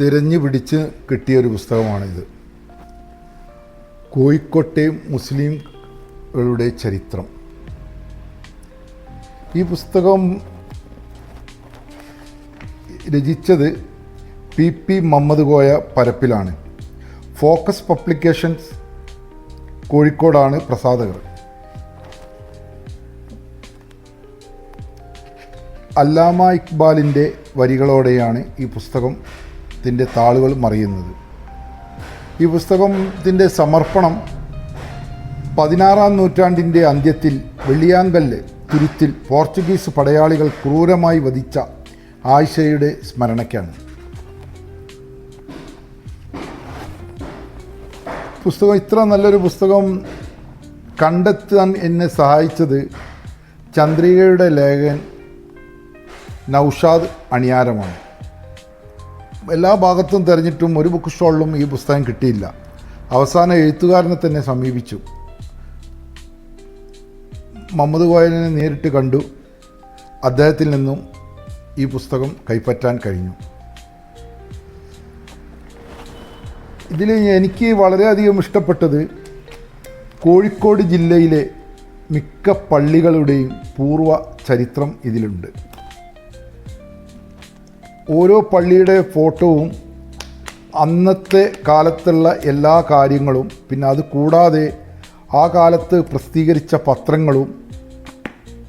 തിരഞ്ഞു പിടിച്ച് കിട്ടിയ ഒരു പുസ്തകമാണിത്. കോഴിക്കോട്ടെ മുസ്ലിംകളുടെ ചരിത്രം. ഈ പുസ്തകം രചിച്ചത് പി പി മുഹമ്മദ് കോയ പരപ്പിലാണ്. ഫോക്കസ് പബ്ലിക്കേഷൻസ് കോഴിക്കോടാണ് പ്രസാധകർ. അല്ലാമ ഇക്ബാലിന്റെ വരികളോടെയാണ് ഈ പുസ്തകത്തിന്റെ താളുകൾ മറിയുന്നത്. ഈ പുസ്തകത്തിന്റെ സമർപ്പണം പതിനാറാം നൂറ്റാണ്ടിന്റെ അന്ത്യത്തിൽ വെള്ളിയാങ്കല്ല് തുരുത്തിൽ പോർച്ചുഗീസ് പടയാളികൾ ക്രൂരമായി വധിച്ച ആയിഷയുടെ സ്മരണയ്ക്കാണ്. പുസ്തകം ഇത്ര നല്ലൊരു പുസ്തകം കണ്ടെത്താൻ എന്നെ സഹായിച്ചത് ചന്ദ്രികയുടെ ലേഖൻ നൗഷാദ് അണിയാരമാണ്. എല്ലാ ഭാഗത്തും തിരഞ്ഞിട്ടും ഒരു ബുക്ക് സ്റ്റോളിലും ഈ പുസ്തകം കിട്ടിയില്ല. അവസാന എഴുത്തുകാരനെ തന്നെ സമീപിച്ചു. മമ്മദ് കോയലിനെ നേരിട്ട് കണ്ടു. അദ്ദേഹത്തിൽ നിന്നും ഈ പുസ്തകം കൈപ്പറ്റാൻ കഴിഞ്ഞു. ഇതിൽ എനിക്ക് വളരെയധികം ഇഷ്ടപ്പെട്ടത് കോഴിക്കോട് ജില്ലയിലെ മിക്ക പള്ളികളുടെയും പൂർവ ചരിത്രം ഇതിലുണ്ട്. ഓരോ പള്ളിയുടെ ഫോട്ടോവും അന്നത്തെ കാലത്തുള്ള എല്ലാ കാര്യങ്ങളും പിന്നെ അത് കൂടാതെ ആ കാലത്ത് പ്രസിദ്ധീകരിച്ച പത്രങ്ങളും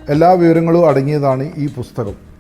എല്ലാ വിവരങ്ങളും അടങ്ങിയതാണ് ഈ പുസ്തകം.